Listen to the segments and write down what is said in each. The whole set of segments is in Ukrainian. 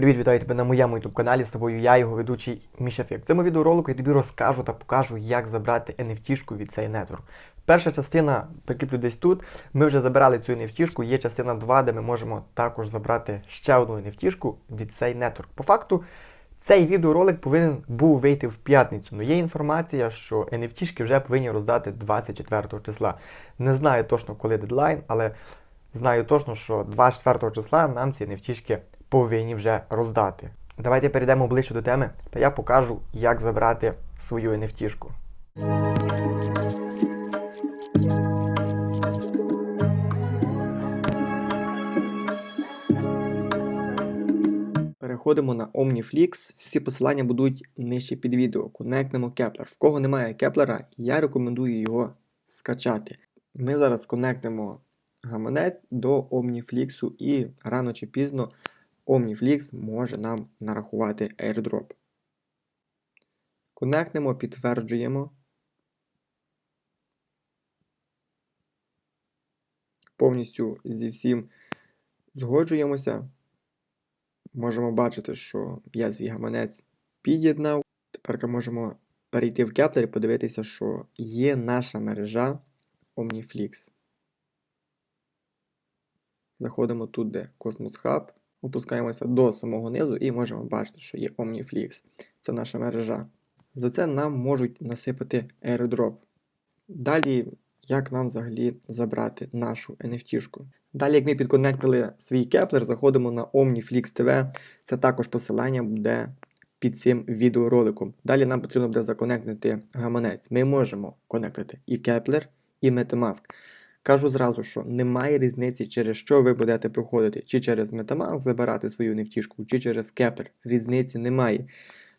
Привіт, вітаю тебе на моєму youtube каналі. З тобою я, його ведучий Мішафік. В цьому відеоролику я тобі розкажу та покажу, як забрати NFT-шку від цей нетворк. Перша частина прикріплю десь тут. Ми вже забирали цю NFT-шку, є частина 2, де ми можемо також забрати ще одну NFT-шку від цей нетворк. По факту, цей відеоролик повинен був вийти в п'ятницю. але є інформація, що NFT-шки вже повинні роздати 24 числа. Не знаю точно, коли дедлайн, але знаю точно, що 24 числа нам ці NFT-шки повинні вже роздати. Давайте перейдемо ближче до теми, та я покажу, як забрати свою NFT-шку. Переходимо на OmniFlix. Всі посилання будуть нижче під відео. Конектнемо Кеплер. В кого немає Кеплера, я рекомендую його скачати. Ми зараз конектимо гаманець до OmniFlix і рано чи пізно OmniFlix може нам нарахувати airdrop. Конектнемо, підтверджуємо. Повністю зі всім згоджуємося. Можемо бачити, що я свій гаманець під'єднав. Тепер можемо перейти в Kepler і подивитися, що є наша мережа OmniFlix. Заходимо тут, де Cosmos Hub, опускаємося до самого низу і можемо бачити, що є OmniFlix. Це наша мережа. За це нам можуть насипати airdrop. Далі, як нам взагалі забрати нашу NFT-шку. Далі, як ми підконектили свій Kepler, заходимо на OmniFlix TV. Це також посилання буде під цим відеороликом. Далі нам потрібно буде законектити гаманець. Ми можемо конектити і Kepler, і Metamask. Кажу зразу, що немає різниці, через що ви будете проходити, чи через Metamask забирати свою нефтішку, чи через Kepler. Різниці немає.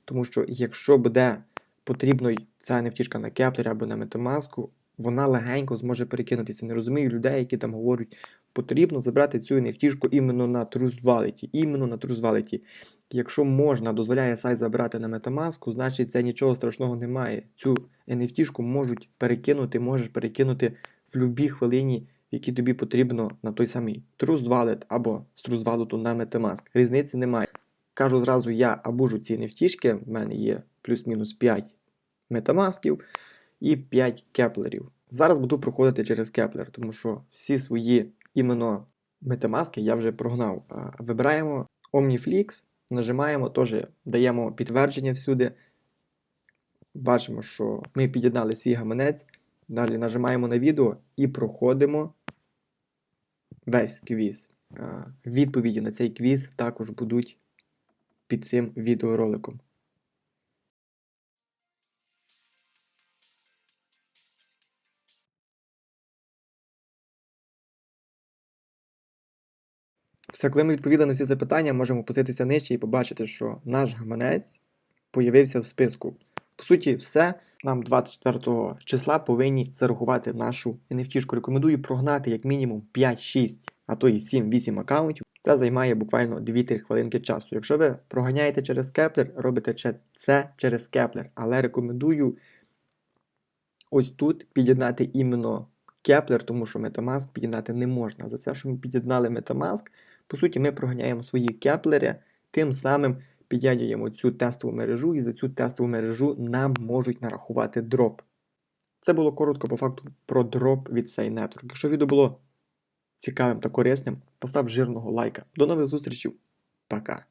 Тому що якщо буде потрібно ця нефтішка на Kepler або на Metamask, вона легенько зможе перекинутися. Не розумію людей, які там говорять, потрібно забрати цю NFT іменно на Trust іменно на Trust Якщо можна, дозволяє сайт забрати на Metamask, значить це нічого страшного немає. Цю NFT можуть перекинути, можеш перекинути в будь-якій хвилині, в якій тобі потрібно на той самий Trust Wallet або з Trust Wallet на Metamask. Різниці немає. Кажу зразу, я абужу ці NFT, в мене є плюс-мінус 5 Metamaskів і 5 кеплерів. Зараз буду проходити через кеплер, тому що всі свої іменно Metamask я вже прогнав. Вибираємо OmniFlix, нажимаємо, теж даємо підтвердження всюди. Бачимо, що ми під'єднали свій гаманець. Далі нажимаємо на відео і проходимо весь квіз. Відповіді на цей квіз також будуть під цим відеороликом. Все, коли ми відповіли на всі запитання, можемо опуститися нижче і побачити, що наш гаманець появився в списку. По суті, все. Нам 24 числа повинні зарахувати нашу NFT. Рекомендую прогнати як мінімум 5-6, а то і 7-8 аккаунтів. Це займає буквально 2-3 хвилинки часу. Якщо ви проганяєте через Кеплер, робите це через Кеплер. Але рекомендую ось тут під'єднати іменно Кеплер, тому що Metamask під'єднати не можна. За це, що ми під'єднали Metamask, по суті, ми проганяємо свої кеплери, тим самим під'єднуємо цю тестову мережу, і за цю тестову мережу нам можуть нарахувати дроп. Це було коротко по факту про дроп від цей нетворк. Якщо відео було цікавим та корисним, постав жирного лайка. До нових зустрічей. Пока.